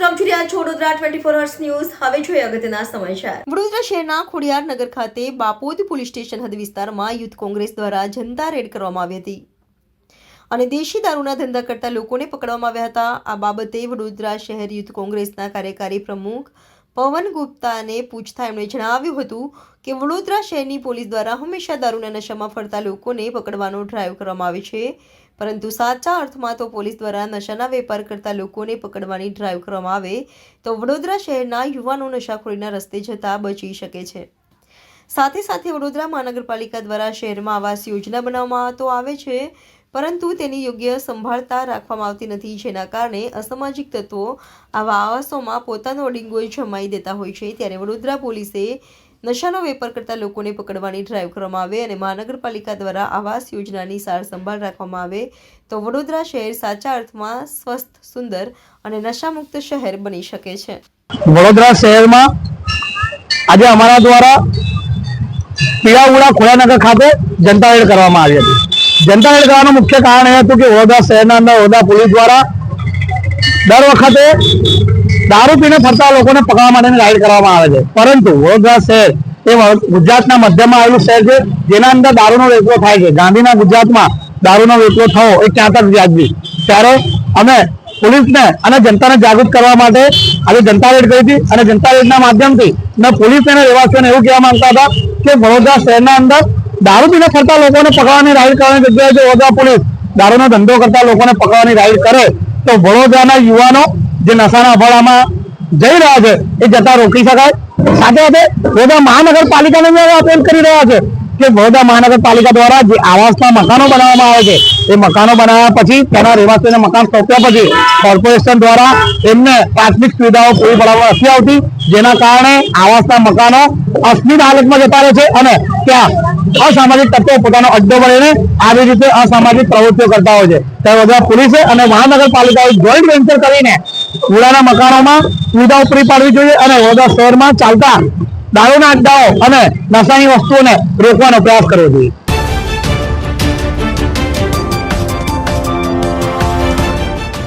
આ બાબતે વડોદરા શહેર યુથ કોંગ્રેસના કાર્યકારી પ્રમુખ પવન ગુપ્તાને પૂછતા એમણે જણાવ્યું હતું કે વડોદરા શહેરની પોલીસ દ્વારા હંમેશા દારૂના નશામાં ફરતા લોકોને પકડવાનો ડ્રાઈવ કરવામાં આવે છે. પરંતુ સાચા અર્થમાં તો પોલીસ દ્વારા નશાના વેપાર કરતા લોકોને પકડવાની ડ્રાઈવ કરવામાં આવે, તો વડોદરા શહેરના યુવાનો નશાખોરીના રસ્તે જતા બચી શકે છે. સાથે સાથે વડોદરા મહાનગરપાલિકા દ્વારા શહેરમાં આવાસ યોજના બનાવવામાં તો આવે છે, પરંતુ તેની યોગ્ય સંભાળતા રાખવામાં આવતી નથી, જેના કારણે અસામાજિક તત્વો આવા આવાસોમાં પોતાનો અડિંગો જમાઈ દેતા હોય છે. ત્યારે વડોદરા પોલીસે નશાનો વેપાર કરતા લોકોને પકડવાની ડ્રાઈવ કરવામાં આવે અને મહાનગરપાલિકા દ્વારા આવાસ યોજનાની સાર સંભાળ રાખવામાં આવે તો વડોદરા શહેર સાચા અર્થમાં સ્વસ્થ, સુંદર અને નશામુક્ત શહેર બની શકે છે. વડોદરા શહેરમાં આજે અમારા દ્વારા પીળાઉડા ખોડાનગર ખાતે જનતા રેડ કરવામાં આવી હતી. જનતા રેડ કરવાનું મુખ્ય કારણ એ હતું કે વડોદરા શહેરના અંદર વડોદરા પોલીસ દ્વારા દર વખતે દારૂ પીને ફરતા લોકોને પકડવા માટેની રાઈડ કરવામાં આવે છે. પરંતુ વડોદરા શહેર એ ગુજરાતના મધ્યમાં આવેલું શહેર છે, જેના અંદર દારૂનો વેચવો થાય છે. ગાંધીના ગુજરાતમાં દારૂનો વેચવો થવો એ ક્યાં તક વ્યાજબી? ત્યારે અમે પોલીસને અને જનતાને જાગૃત કરવા માટે આજે જનતા રેડ કરી હતી અને જનતા રેડના માધ્યમથી મેં પોલીસ અને રહેવાસીઓને એવું કહેવા માંગતા હતા કે વડોદરા શહેરના અંદર દારૂ પીને ફરતા લોકોને પકડવાની રાઈડ કરવાની જગ્યાએ જો વડોદરા પોલીસ દારૂનો ધંધો કરતા લોકોને પકડવાની રાઈડ કરે, તો વડોદરાના યુવાનો જે નશાના અભાડામાં જઈ રહ્યા છે, એ જતા રોકી શકાય. સાથે સાથે વડોદરા મહાનગરપાલિકાને અપીલ કરી રહ્યા છે કે વડોદરા મહાનગરપાલિકા દ્વારા જે આવાસના મકાનો બનાવવામાં આવે છે, એ મકાનો બનાવ્યા પછી તેના રહેવાસીઓને મકાન સોંપ્યા પછી કોર્પોરેશન દ્વારા એમને પ્રાથમિક સુવિધાઓ પૂરી પાડવામાં નથી આવતી, જેના કારણે આવાસના મકાનો અસ્મિત હાલતમાં જતા રહે છે અને ત્યાં અસામાજિક તત્વો પોતાનો અડ્ડો બનીને આવી રીતે અસામાજિક પ્રવૃત્તિઓ કરતા હોય છે. ત્યારે વડોદરા પોલીસે અને મહાનગરપાલિકાએ જોઈન્ટ વેન્ચર કરીને કુડાના મકાનોમાં સુવિધાઓ પૂરી પાડવી જોઈએ અને વડોદરા શહેરમાં ચાલતા દારૂના અડ્ડાઓ અને નશાની વસ્તુઓને રોકવાનો પ્રયાસ કરવો જોઈએ.